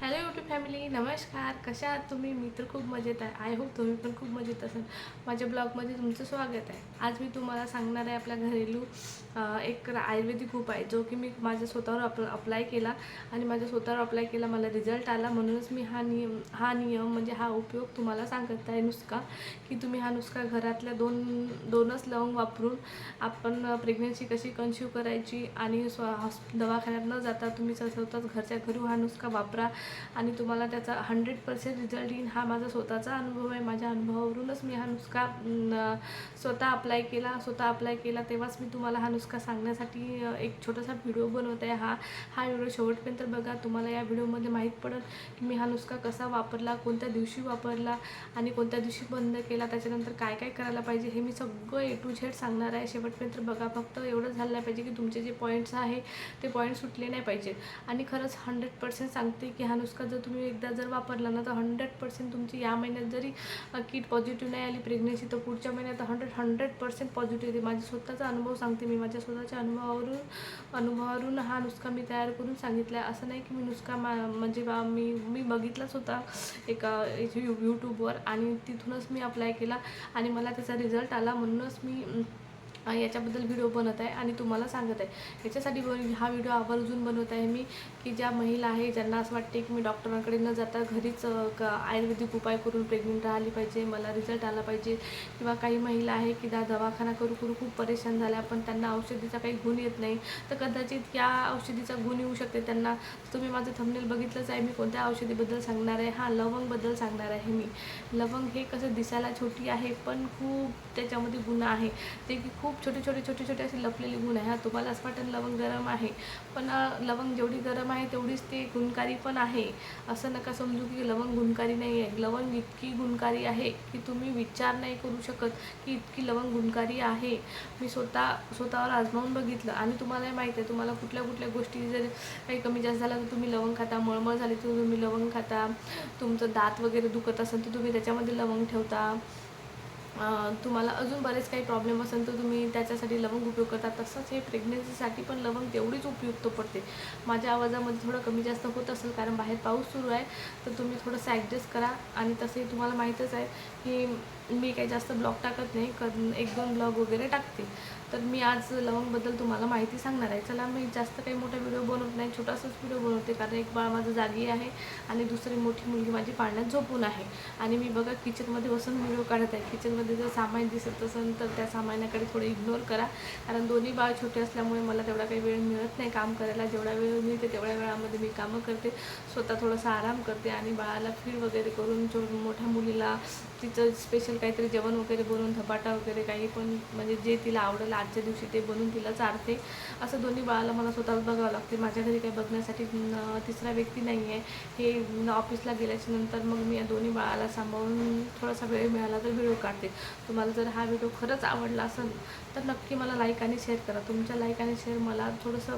Hello YouTube family नमस्कार. कशा आहात तुम्ही? मी तर खूप मजेत आहे. आय होप तुम्ही पण खूप मजेत असाल. माझ्या ब्लॉगमध्ये तुमचं स्वागत आहे. आज मी तुम्हाला सांगणार आहे आपल्या घरेलू एक आयुर्वेदिक उपाय जो की मी माझ्या स्वतःवर अप अप्लाय केला आणि माझ्या स्वतःवर अप्लाय केला. मला रिझल्ट आला. म्हणूनच मी हा नियम हा नियम म्हणजे हा उपयोग तुम्हाला सांगत आहे नुसका की तुम्ही हा नुसका घरातल्या दोन दोनच लवंग वापरून आपण प्रेग्नन्सी कशी कन्शिव करायची आणि स्व हॉस् दवाखान्यात न जाता तुम्ही स्वतःच घरच्या घरी हा नुसका वापरा. आणि तुम्हाला त्याचा हंड्रेड पर्सेंट रिझल्ट येईल. हा माझा स्वतःचा अनुभव आहे. माझ्या अनुभवावरूनच मी हा नुसका स्वतः अप्लाय केला. स्वतः अप्लाय केला तेव्हाच मी तुम्हाला हा नुसका सांगण्यासाठी एक छोटासा व्हिडिओ बनवत आहे. हा हा व्हिडिओ शेवटपर्यंत बघा. तुम्हाला या व्हिडिओमध्ये माहीत पडेल की मी हा नुसका कसा वापरला कोणत्या दिवशी वापरला आणि कोणत्या दिवशी बंद केला त्याच्यानंतर काय काय करायला पाहिजे हे मी सगळं ए टू झेड सांगणार आहे. शेवटपर्यंत बघा. फक्त एवढं झालं नाही पाहिजे की तुमचे जे पॉईंट्स आहे ते पॉईंट सुटले नाही पाहिजे आणि खरंच हंड्रेड पर्सेंट सांगते की हा नुसका जर तुम्ही एकदा जर वापरला ना तर हंड्रेड पर्सेंट तुमची या महिन्यात जरी किट पॉझिटिव्ह नाही आली प्रेग्नन्सी तर पुढच्या महिन्यात हंड्रेड हंड्रेड पर्सेंट पॉझिटिव्ह येते. माझ्या स्वतःचा अनुभव सांगते मी. माझ्या स्वतःच्या अनुभवावरून अनुभवावरून हा नुसका मी तयार करून सांगितला आहे असं नाही की मी नुसका मा म्हणजे बा मी मी बघितलाच होता एका यूट्यूबवर आणि तिथूनच मी अप्लाय केला आणि मला त्याचा रिझल्ट आला. म्हणूनच मी याच्याबद्दल व्हिडिओ बनवत आहे आणि तुम्हाला सांगत आहे. याच्यासाठी हा व्हिडिओ आवर्जून बनवत आहे मी की ज्या महिला आहे ज्यांना असं वाटते की मी डॉक्टरांकडे न जाता घरीच आयुर्वेदिक उपाय करून प्रेग्नेंट राहिली पाहिजे मला रिझल्ट आला पाहिजे. किंवा काही महिला आहे की दा दवाखाना करू करू खूप परेशान झाल्या पण त्यांना औषधीचा काही गुण येत नाही. तर कदाचित या औषधीचा गुण येऊ शकते. त्यांना तुम्ही माझं थंबनेल बघितलंच आहे मी कोणत्या औषधीबद्दल सांगणार आहे? हा लवंगबद्दल सांगणार आहे मी. लवंग हे कसं दिसायला छोटी आहे पण खूप त्याच्यामध्ये गुण आहे. ते की खूप खूप छोटे छोटे छोटे छोटे असे लपलेले गुण आहे. हा तुम्हाला असं वाटेल लवंग गरम आहे पण लवंग जेवढी गरम आहे तेवढीच ते गुणकारी पण आहे. असं नका समजू की लवंग गुणकारी नाही आहे लवंग इतकी गुणकारी आहे की तुम्ही विचार नाही करू शकत की इतकी लवंग गुणकारी आहे. मी स्वतः स्वतःवर आजमावून बघितलं आणि तुम्हालाही माहीत आहे तुम्हाला कुठल्या कुठल्या गोष्टी जर काही कमी जास्त झाला तर तुम्ही लवंग खाता मळमळ झाली तर तुम्ही लवंग खाता तुमचं दात वगैरे दुखत असेल तर तुम्ही त्याच्यामध्ये लवंग ठेवता. तुम्हाला अजून बरेच काही प्रॉब्लेम असेल तर तुम्ही त्याच्यासाठी लवंग उपयोग करता. तसंच हे प्रेग्नन्सीसाठी पण लवंग तेवढीच उपयुक्त पडते. माझ्या आवाजामध्ये थोडं कमी जास्त होत असेल कारण बाहेर पाऊस सुरू आहे. तर तुम्ही थोडंसं ॲडजस्ट करा. आणि तसंही तुम्हाला माहीतच आहे की मी काही जास्त ब्लॉग टाकत नाही. क एक दोन ब्लॉग वगैरे टाकते. तर मी आज लवंगबद्दल तुम्हाला माहिती सांगणार आहे. चला मी जास्त काही मोठा व्हिडिओ बनवत नाही छोटासाच व्हिडिओ बनवते कारण एक बाळ माझं जागी आहे आणि दुसरी मोठी मुलगी माझी पाळण्यात झोपून आहे. आणि मी बघा किचनमध्ये बसून व्हिडिओ काढत आहे. किचनमध्ये जर सामान दिसत असेल तर त्या सामानाकडे थोडे इग्नोर करा. कारण दोन्ही बाळ छोटे असल्यामुळे मला तेवढा काही वेळ मिळत नाही काम करायला. जेवढा वेळ मिळते तेवढ्या वेळामध्ये मी कामं करते. स्वतः थोडासा आराम करते आणि बाळाला फीड वगैरे करून मोठ्या मुलीला तिचं स्पेशल काहीतरी जेवण वगैरे बनवून धपाटा वगैरे काही पण म्हणजे जे तिला आवडेल आजच्या दिवशी ते बनवून तिला चारते. असं दोन्ही बाळाला मला स्वतःच बघावं लागते. माझ्या घरी काही बघण्यासाठी तिसरा व्यक्ती नाही आहे हे ऑफिसला गेल्याच्यानंतर मग मी या दोन्ही बाळाला सांभाळून थोडासा वेळ मिळाला तर व्हिडिओ काढते. तुम्हाला जर हा व्हिडिओ खरंच आवडला असेल तर नक्की मला लाईक आणि शेअर करा. तुमच्या लाईक आणि शेअर मला थोडंसं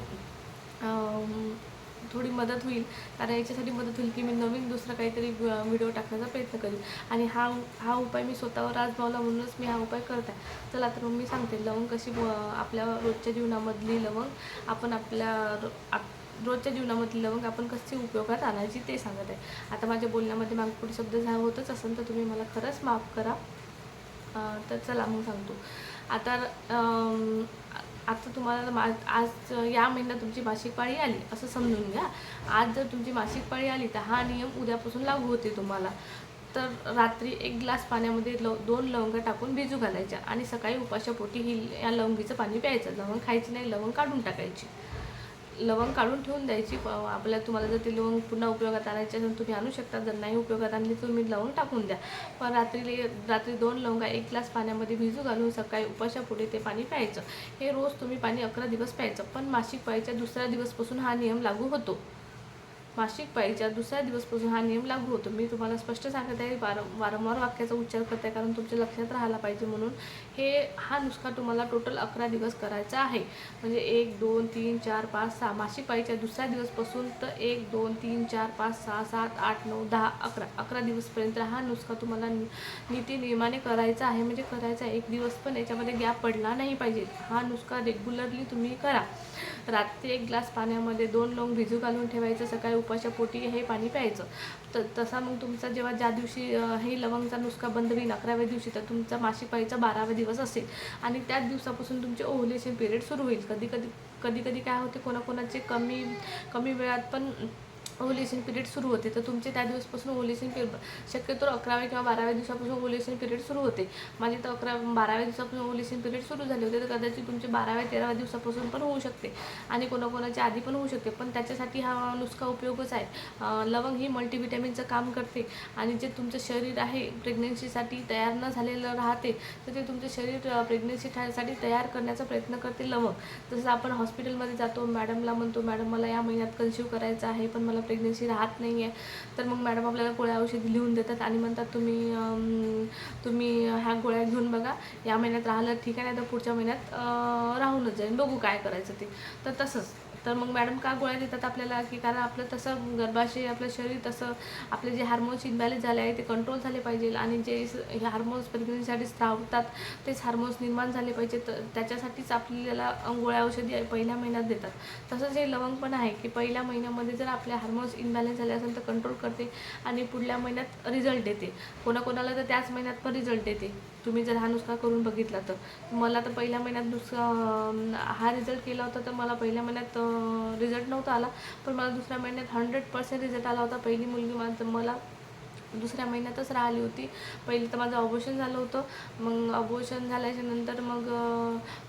थोडी मदत होईल. कारण याच्यासाठी मदत होईल की मी नवीन दुसरा काहीतरी व्हिडिओ टाकण्याचा प्रयत्न करेल आणि हा हा उपाय मी स्वतःवर आजमावला म्हणूनच मी हा उपाय करत आहे चला तर मग मी सांगते लवंग कशी आपल्या रोजच्या जीवनामधली लवंग आपण आपल्या रो- आप- रोजच्या जीवनामधली लवंग आपण कशी उपयोगात आणायची ते सांगत आहे. आता माझ्या बोलण्यामध्ये मागपुढे शब्द झा होतच असेल तर तुम्ही मला खरंच माफ करा. तर चला मग सांगतो. आता आता तुम्हाला मा आज या महिन्यात तुमची मासिक पाळी आली असं समजून घ्या. आज जर तुमची मासिक पाळी आली तर हा नियम उद्यापासून लागू होते तुम्हाला. तर रात्री एक ग्लास पाण्यामध्ये लव दोन लवंग टाकून भिजू घालायच्या आणि सकाळी उपाशापोटी ही या लवंगीचं पाणी प्यायचं. लवंग खायची नाही लवंग काढून टाकायची. लवंग काढून ठेवून द्यायची. प- आपल्या तुम्हाला जर ती लवंग पुन्हा उपयोगात आणायची असेल तुम्ही आणू शकता. जर नाही उपयोगात आणली तुम्ही लवंग टाकून द्या. पण रात्री रात्री दोन लवंगा एक ग्लास पाण्यामध्ये भिजू घालून सकाळी उपाशापुढे ते पाणी प्यायचं. हे रोज तुम्ही पाणी अकरा दिवस प्यायचं. पण मासिक पाळीच्या दुसऱ्या दिवसपासून हा नियम लागू होतो. मासिक पाळीच्या दुसऱ्या दिवसपासून हा नियम लागू होतो. मी तुम्हाला स्पष्ट सांगत आहे वारं वारंवार वाक्याचा उच्चार करत आहे कारण तुमच्या लक्षात राहायला पाहिजे म्हणून हे हा नुस्खा तुम्हाला टोटल अकरा दिवस करायचा आहे. म्हणजे एक दोन तीन चार पाच सहा मासिक पाळीच्या दुसऱ्या दिवसपासून तर एक दोन तीन चार पाच सहा सात आठ नऊ दहा अकरा. अकरा दिवसपर्यंत हा नुस्खा तुम्हाला नि- नीती नियमाने करायचा आहे. म्हणजे करायचा आहे. एक दिवस पण याच्यामध्ये गॅप पडला नाही पाहिजे. हा नुस्खा रेग्युलरली तुम्ही करा. रात्री एक ग्लास पाण्यामध्ये दोन लवंग भिजू घालून ठेवायचं सकाळी उपाशा पोटी हे पाणी प्यायचं. तर तसा मग तुमचा जेव्हा ज्या दिवशी हे लवंगचा नुसका बंद होईल अकराव्या दिवशी तर तुमचा मासिक पाळीचा बारावा दिवस असेल. आणि त्याच दिवसापासून तुमचे ओव्हुलेशन पिरियड सुरू होईल. कधी कधी कधी कधी काय होते कोणाकोणाचे कमी कमी वेळात पण ओव्हुलेशन पिरियड सुरू होते. तर तुमचे त्या दिवसपासून ओव्हुलेशन पिरियड शक्यतो अकराव्या किंवा बाराव्या दिवसापासून ओव्हुलेशन पिरियड सुरू होते. माझे तर अकरा बाराव्या दिवसापासून ओव्हुलेशन पिरियड सुरू झाले होते तर कदाचित तुमचे बाराव्या तेराव्या दिवसापासून पण होऊ शकते आणि कोणाकोणाच्या आधी पण होऊ शकते. पण त्याच्यासाठी हा नुसका उपयोगच आहे. लवंग ही मल्टीव्हिटॅमिनचं काम करते आणि जे तुमचं शरीर आहे प्रेग्नेन्सीसाठी तयार न झालेलं राहते तर ते तुमचं शरीर प्रेग्नेन्सीसाठी तयार करण्याचा प्रयत्न करते लवंग. तसंच आपण हॉस्पिटलमध्ये जातो मॅडमला म्हणतो मॅडम मला या महिन्यात कन्सिव्ह करायचं आहे पण मला प्रेग्नन्सी राहत नाही आहे तर मग मॅडम आपल्याला गोळ्या औषधी लिहून देतात आणि म्हणतात तुम्ही तुम्ही ह्या गोळ्या घेऊन बघा. या महिन्यात राहिलं ठीक आहे नाही तर पुढच्या महिन्यात राहूनच जाईल. बघू काय करायचं ते. तर तसंच. तर मग मॅडम का गोळ्या देतात आपल्याला? की कारण आपलं तसं गर्भाशय आपलं शरीर तसं आपले जे हार्मोन्स इनबॅलेन्स झाले आहे ते कंट्रोल झाले पाहिजे आणि जे हे हार्मोन्स प्रेग्नेन्सीसाठी स्त्रावतात तेच हार्मोन्स निर्माण झाले पाहिजे. तर त्याच्यासाठीच आपल्याला गोळ्या औषधी पहिल्या महिन्यात देतात. तसंच हे लवंग पण आहे की पहिल्या महिन्यामध्ये जर आपले हार्मोन्स इनबॅलेन्स झाले असेल तर कंट्रोल करते आणि पुढल्या महिन्यात रिझल्ट देते. कोणाकोणाला तर त्याच महिन्यात पण रिझल्ट देते. तुम्ही जर हा नुसका करून बघितला तर. मला तर पहिल्या महिन्यात दुसरा हा रिझल्ट केला होता तर मला पहिल्या महिन्यात रिझल्ट नव्हता आला. पण मला दुसऱ्या महिन्यात हंड्रेड पर्सेंट रिझल्ट आला होता. पहिली मुलगी माझं मला दुसऱ्या महिन्यातच राहिली होती. पहिले तर माझं ऑबोशन झालं होतं. मग ऑबोशन झाल्याच्यानंतर मग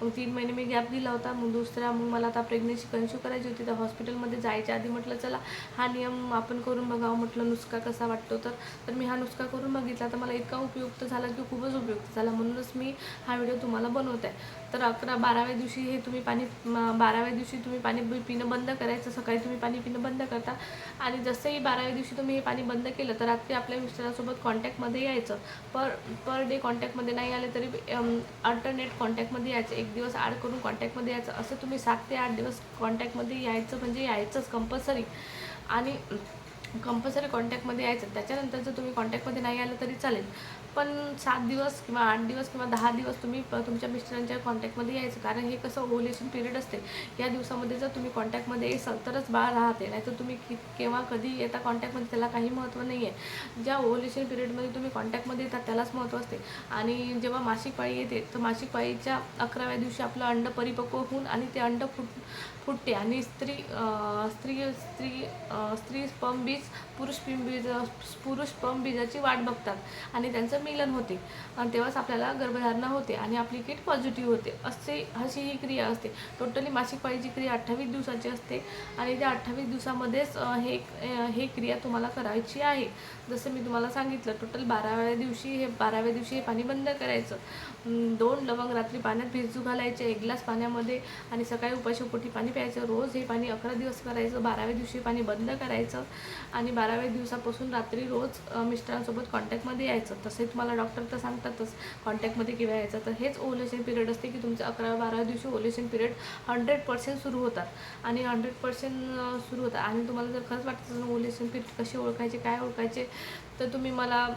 मग तीन महिने मी गॅप दिला होता. मग दुसऱ्या मग मला आता प्रेग्नेन्सी कन्स्यू करायची होती. तर हॉस्पिटलमध्ये जायच्या आधी म्हटलं चला हा नियम आपण करून बघावं. म्हटलं नुसका कसा वाटतो? तर तर मी हा नुसका करून बघितला. तर मला इतका उपयुक्त झाला की खूपच उपयुक्त झाला. म्हणूनच मी हा व्हिडिओ तुम्हाला बनवत आहे. तर अकरा बाराव्या दिवशी हे तुम्ही पाणी बाराव्या दिवशी तुम्ही पाणी पिणं बंद करायचं. सकाळी तुम्ही पाणी पिणं बंद करता. आणि जसंही बाराव्या दिवशी तुम्ही हे पाणी बंद केलं तर रात्री आपल्या मिस्टरांसोबत कॉन्टॅक्टमध्ये यायचं. पर पर डे कॉन्टॅक्टमध्ये नाही आले तरी अल्टरनेट कॉन्टॅक्टमध्ये यायचं. एक दिवस आड करून कॉन्टॅक्टमध्ये यायचं. असं तुम्ही सात ते आठ दिवस कॉन्टॅक्टमध्ये यायचं म्हणजे यायचंच कंपल्सरी आणि कंपल्सरी कॉन्टॅक्टमध्ये यायचं. त्याच्यानंतर जर तुम्ही कॉन्टॅक्टमध्ये नाही आलं तरी चालेल. पण सात दिवस किंवा आठ दिवस किंवा दहा दिवस तुम्ही प- तुमच्या मिस्टरांच्या कॉन्टॅक्टमध्ये यायचं. कारण हे कसं ओव्हुलेशन पिरियड असते. या दिवसामध्ये जर तुम्ही कॉन्टॅक्टमध्ये येसाल तरच बाळ राहते. नाहीतर तुम्ही कि केव्हा कधी येता कॉन्टॅक्टमध्ये त्याला काही महत्त्व नाही आहे ज्या ओव्हुलेशन पिरियडमध्ये तुम्ही कॉन्टॅक्टमध्ये येतात त्यालाच महत्त्व असते. आणि जेव्हा मासिक पाळी येते तर मासिक पाळीच्या अकराव्या दिवशी आपलं अंड परिपक्व होऊन आणि ते अंड फुट फुटते आणि स्त्री स्त्री स्त्री स्त्री स्पम बीज पुरुष पिंबीज बीज पुरुष स्पम बीजाची वाट बघतात आणि त्यांचं मिलन होते. आणि तेव्हाच आपल्याला गर्भधारणा होते आणि आपली किट पॉझिटिव्ह होते. असे अशी ही क्रिया असते. टोटली मासिक पाळीची क्रिया अठ्ठावीस दिवसाची असते आणि त्या अठ्ठावीस दिवसामध्येच हे हे क्रिया तुम्हाला करायची आहे. जसं मी तुम्हाला सांगितलं टोटल बाराव्या दिवशी हे बाराव्या दिवशी हे पाणी बंद करायचं. दोन लवंग रात्री पाण्यात भिजू घालायचे एक ग्लास पाण्यामध्ये आणि सकाळी उपाशीपोटी पाणी प्यायचं. रोज हे पाणी अकरा दिवस करायचं बाराव्या दिवशी पाणी बंद करायचं आणि बाराव्या दिवसापासून रात्री रोज मिस्टरांसोबत कॉन्टॅक्टमध्ये यायचं. तसे तुम्हाला डॉक्टर तर सांगतातच कॉन्टॅक्टमध्ये किंवा यायचं. तर हेच ओलेशन पिरियड असते की तुमचं अकरा बाराव्या दिवशी ओलेशन पिरियड हंड्रेड पर्सेंट सुरू होतात. आणि हंड्रेड पर्सेंट सुरू होतात. आणि तुम्हाला जर खरंच वाटत असेल पिरियड कसे ओळखायचे काय ओळखायचे तर तुम्ही मला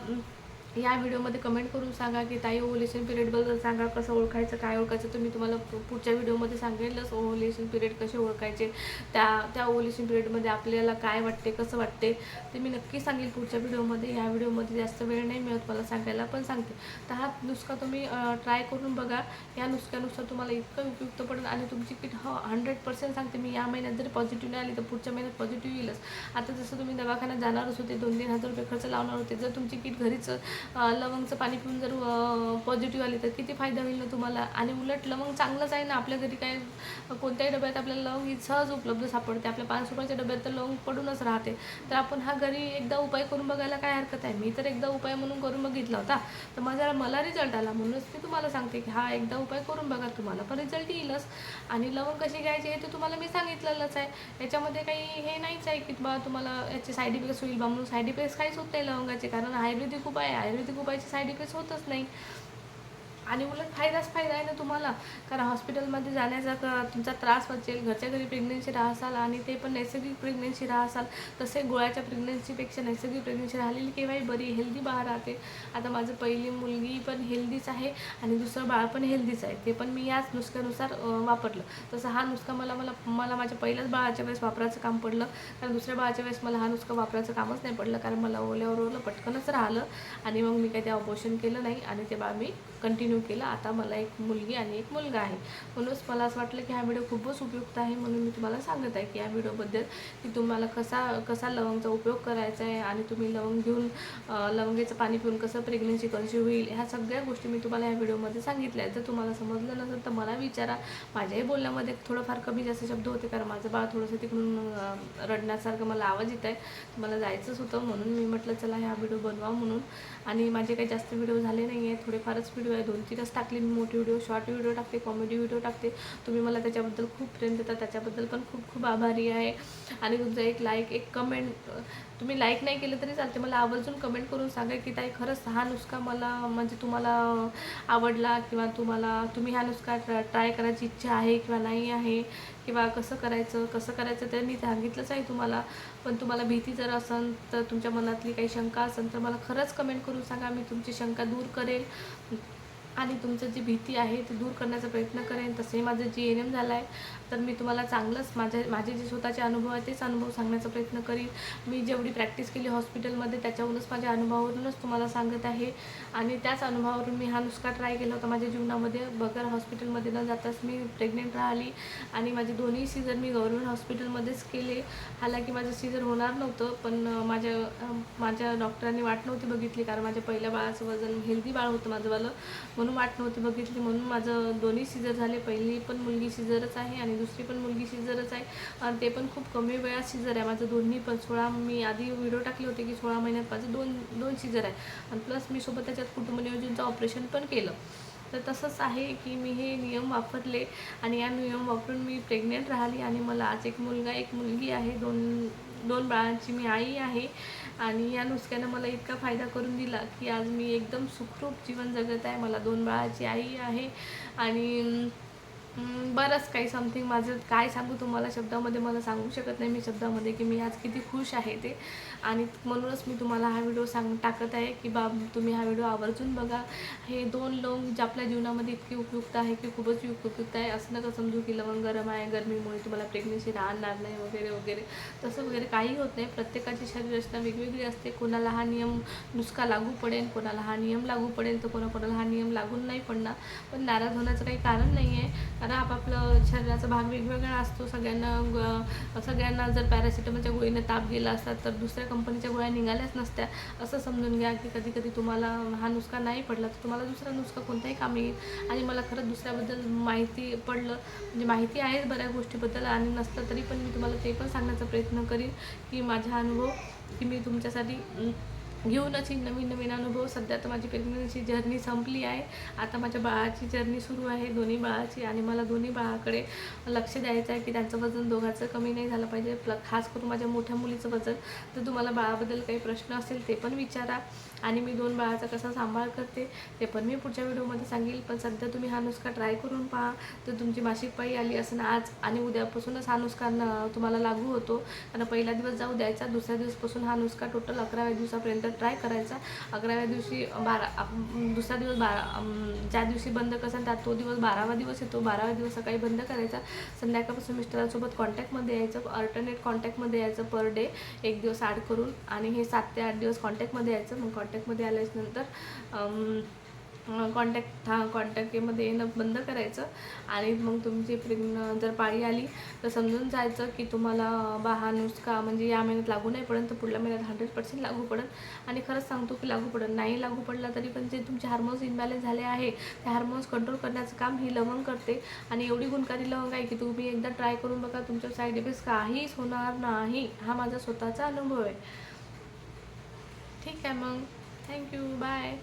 या व्हिडिओमध्ये कमेंट करून सांगा की ताई ओव्हुलेशन पिरियडबद्दल सांगा कसं ओळखायचं काय ओळखायचं? तर मी तुम्हाला पुढच्या व्हिडिओमध्ये सांगेलच ओव्हुलेशन पिरियड कसे ओळखायचे? त्या त्या ओव्हुलेशन पिरियडमध्ये आपल्याला काय वाटते कसं वाटते? ते मी नक्की सांगेल पुढच्या व्हिडिओमध्ये. या व्हिडिओमध्ये जास्त वेळ नाही मिळत मला सांगायला पण सांगते. तर हा नुसका तुम्ही ट्राय करून बघा. या नुसक्यानुसार तुम्हाला इतकं उपयुक्त पडेल आणि तुमची किट हो हंड्रेड पर्सेंट सांगते मी. या महिन्यात जरी पॉझिटिव्ह नाही आली तर पुढच्या महिन्यात पॉझिटिव्ह येईलच. आता जसं तुम्ही दवाखान्यात जाणारच होते दोन तीन हजार रुपये खर्च लावणार होते जर तुमची किट घरीच लवंगचं पाणी पिऊन जर पॉझिटिव्ह आली तर किती फायदा होईल ना तुम्हाला? आणि उलट लवंग चांगलंच आहे ना? आपल्या घरी काय कोणत्याही डब्यात आपल्याला लवंग ही सहज उपलब्ध सापडते. आपल्या पाच रुपयाच्या डब्यात तर लवंग पडूनच राहते. तर आपण हा घरी एकदा उपाय करून बघायला काय हरकत आहे? मी तर एकदा उपाय म्हणून करून बघितला होता. तर माझा मला रिझल्ट आला म्हणूनच मी तुम्हाला सांगते की हा एकदा उपाय करून बघा तुम्हाला. पण रिझल्ट येईलच. आणि लवंग कशी घ्यायची हे ते तुम्हाला मी सांगितलेलंच आहे. याच्यामध्ये काही हे नाहीच आहे की बा तुम्हाला याचे साईड इफेक्ट्स होईल बा? म्हणून साईड इफेक्ट्स काहीच होत नाही लवंगाचे. कारण आयुर्वेदिक उपाय आहे. आयुर्वेदिक उपायाचे साईड इफेक्ट्स होतच नाही. आणि उलट फायदाच फायदा आहे ना तुम्हाला. कारण हॉस्पिटलमध्ये जाण्याचा तुमचा त्रास वाचेल घरच्या घरी प्रेग्नन्सी राहसाल आणि ते पण नैसर्गिक प्रेग्नन्सी राहसाल. तसे गोळ्याच्या प्रेग्नन्सीपेक्षा नैसर्गिक प्रेग्नन्सी राहिलेली केव्हाही बरी हेल्दी बाहेर राहते. आता माझं पहिली मुलगी पण हेल्दीच आहे आणि दुसरं बाळ पण हेल्दीच आहे. ते पण मी याच नुसक्यानुसार वापरलं. तसं हा नुसका मला मला मला माझ्या पहिल्याच बाळाच्या वेळेस वापरायचं काम पडलं. कारण दुसऱ्या बाळाच्या वेळेस मला हा नुसका वापरायचं कामच नाही पडलं. कारण मला ओल्यावर ओलं पटकनच राहिलं आणि मग मी काही ते ऑपरेशन केलं नाही आणि ते बाळ मी कंटिन्यू केलं. आता मला एक मुलगी आणि एक मुलगा आहे. म्हणूनच मला असं वाटलं की हा व्हिडिओ खूपच उपयुक्त आहे. म्हणून मी तुम्हाला सांगत आहे की या व्हिडिओबद्दल की तुम्हाला कसा कसा लवंगचा उपयोग करायचा आहे आणि तुम्ही लवंग घेऊन लवंगेचं पाणी पिऊन कसं प्रेग्नन्सी कशी होईल ह्या सगळ्या गोष्टी मी तुम्हाला ह्या व्हिडिओमध्ये सांगितल्या आहेत. जर तुम्हाला समजलं नसेल तर मला विचारा. माझ्याही बोलण्यामध्ये थोडंफार कमी जास्त शब्द होते कारण माझं बाळ थोडंसं तिकडून रडण्यासारखं मला आवाज येत आहे. तुम्हाला मला जायचंच होतं म्हणून मी म्हटलं चला ह्या व्हिडिओ बनवा म्हणून. आणि माझे काही जास्त व्हिडिओ झाले नाही आहे थोडेफारच व्हिडिओ आहे दोन तीनच टाकले मी मोठे व्हिडिओ शॉर्ट व्हिडिओ टाकते कॉमेडी व्हिडिओ टाकते. तुम्ही मला त्याच्याबद्दल खूप प्रेम देता त्याच्याबद्दल पण खूप खूप आभारी आहे. आणि तुमचा एक लाईक एक कमेंट तुम्ही लाईक नाही केलं तरी चालते मला आवर्जून कमेंट करून सांगा की ताई खरंच हा नुसका मला म्हणजे तुम्हाला आवडला किंवा तुम्हाला तुम्ही हा नुसका ट्राय करायची इच्छा आहे किंवा नाही आहे? किंवा कसं करायचं कसं करायचं ते मी सांगितलंच आहे तुम्हाला. पण तुम्हाला भीती जर असेल तर तुमच्या मनातली काही शंका असेल तर मला खरंच कमेंट करून सांगा. मी तुमची शंका दूर करेल. आणि तुमचं जी भीती आहे ती दूर करण्याचा प्रयत्न करेन. तसंही माझं जी एन एम झालं आहे तर मी तुम्हाला चांगलंच माझ्या माझे जे स्वतःचे अनुभव आहे तेच अनुभव सांगण्याचा प्रयत्न करीन. मी जेवढी प्रॅक्टिस केली हॉस्पिटलमध्ये त्याच्यावरूनच माझ्या अनुभवावरूनच तुम्हाला सांगत आहे. आणि त्याच अनुभवावरून मी हा नुसका ट्राय केला होता माझ्या जीवनामध्ये. बगर हॉस्पिटलमध्ये न जाताच मी प्रेग्नेंट राहिली. आणि माझे दोन्ही सीझर मी गव्हर्मेंट हॉस्पिटलमध्येच केले. हालाकी माझं सीझर होणार नव्हतं पण माझ्या माझ्या डॉक्टरांनी वाट नव्हती बघितली कारण माझ्या पहिल्या बाळाचं वजन हेल्दी बाळ होतं माझंवालं म्हणून वाट नव्हती बघितली. म्हणून माझं दोन्ही सीझर झाले. पहिली पण मुलगी सीझरच आहे आणि दुसरी पण मुलगी शिजरच आहे. आणि ते पण खूप कमी वेळात शिजर आहे. माझं दोन्ही पण सोळा मी आधी व्हिडिओ टाकले होते की सोळा महिन्यात माझं दोन दोन शिजर आहे. आणि प्लस मी सोबत त्याच्यात कुटुंबनियोजनचं ऑपरेशन पण केलं. तर तसंच आहे की मी हे नियम वापरले आणि या नियम वापरून मी प्रेग्नेंट राहिली आणि मला आज एक मुलगा एक मुलगी आहे. दोन दोन बाळांची मी आई आहे. आणि या नुसक्यानं मला इतका फायदा करून दिला की आज मी एकदम सुखरूप जीवन जगत आहे. मला दोन बाळाची आई आहे. आणि बरंच काही समथिंग माझं काय सांगू तुम्हाला? शब्दामध्ये मला सांगू शकत नाही मी शब्दामध्ये की मी आज किती खुश आहे ते. आणि म्हणूनच मी तुम्हाला हा व्हिडिओ सांग टाकत आहे की बा तुम्ही हा व्हिडिओ आवर्जून बघा. हे दोन लवंग जे आपल्या जीवनामध्ये इतके उपयुक्त आहे की खूपच उपयुक्त आहे. असं नका समजू की लवंग गरम आहे गरमीमुळे तुम्हाला प्रेग्नेन्सी राहणार नाही वगैरे वगैरे. तसं वगैरे काही होत नाही. प्रत्येकाची शरीर रचना वेगवेगळी असते. कोणाला हा नियम नुसका लागू पडेल कोणाला हा नियम लागू पडेल तर कोणा कोणाला हा नियम लागून नाही पडणार. पण नाराज होण्याचं काही कारण नाही आहे कारण आपापलं शरीराचा भाग वेगवेगळा असतो. सगळ्यांना सगळ्यांना जर पॅरासिटामॉलच्या गोळीने ताप गेला असता तर दुसऱ्या कंपनीच्या गोळ्या निघाल्याच नसत्या. असं समजून घ्या की कधी कधी तुम्हाला हा नुसका नाही पडला तर तुम्हाला दुसरा नुसका कोणताही कामी येईल. आणि मला खरंच दुसऱ्याबद्दल माहिती पडलं म्हणजे माहिती आहेच बऱ्याच गोष्टीबद्दल आणि नसलं तरी पण मी तुम्हाला ते पण सांगण्याचा प्रयत्न करीन की माझा अनुभव की मी तुमच्यासाठी घेऊनच ही नवीन नवीन अनुभव. सध्या तर माझी प्रेग्नन्सी जर्नी संपली आहे. आता माझ्या बाळाची जर्नी सुरू आहे दोन्ही बाळाची. आणि मला दोन्ही बाळाकडे लक्ष द्यायचं आहे की त्यांचं वजन दोघांचं कमी नाही झालं पाहिजे. प्ल खास करून माझ्या मोठ्या मुलीचं वजन. तर तुम्हाला बाळाबद्दल काही प्रश्न असेल ते पण विचारा. आणि मी दोन बाळाचा कसा सांभाळ करते ते पण मी पुढच्या व्हिडिओमध्ये सांगेल. पण सध्या तुम्ही हा नुसका ट्राय करून पहा. तर तुमची मासिक पाळी आली असं आज आणि उद्यापासूनच हा नुसका तुम्हाला लागू होतो. कारण पहिला दिवस जाऊ द्यायचा दुसऱ्या दिवसपासून हा नुसका टोटल अकराव्या दिवसापर्यंत ट्राय करायचा. अकराव्या दिवशी बारा दुसरा दिवस बारा ज्या दिवशी बंद कसा त्या तो दिवस बारावा दिवस येतो. बारावा दिवस सकाळी बंद करायचा. संध्याकाळपासून मिस्टरांसोबत कॉन्टॅक्टमध्ये यायचं. अल्टरनेट कॉन्टॅक्टमध्ये यायचं पर डे एक दिवस ॲड करून आणि हे सात ते आठ दिवस कॉन्टॅक्टमध्ये यायचं. मग कॉन्टॅक्टमध्ये आल्याच्यानंतर कॉन्टॅक्ट हा कॉन्टॅक्टमध्ये येणं बंद करायचं. आणि मग तुमची प्रेग्न जर पाळी आली तर समजून जायचं की तुम्हाला बा हा नुसका म्हणजे या महिन्यात लागू नाही पडेल तर पुढल्या महिन्यात हंड्रेड पर्सेंट लागू पडेल आणि खरंच सांगतो की लागू पडेल नाही. लागू पडला तरी पण जे तुमचे हार्मोन्स इनबॅलन्स झाले आहे ते हार्मोन्स कंट्रोल करण्याचं काम ही लवंग करते. आणि एवढी गुणकारी लवंग आहे की तुम्ही एकदा ट्राय करून बघा तुमच्या साईड इफेक्ट्स काहीच होणार नाही. हा माझा स्वतःचा अनुभव आहे. ठीक आहे मग. thank you. Bye.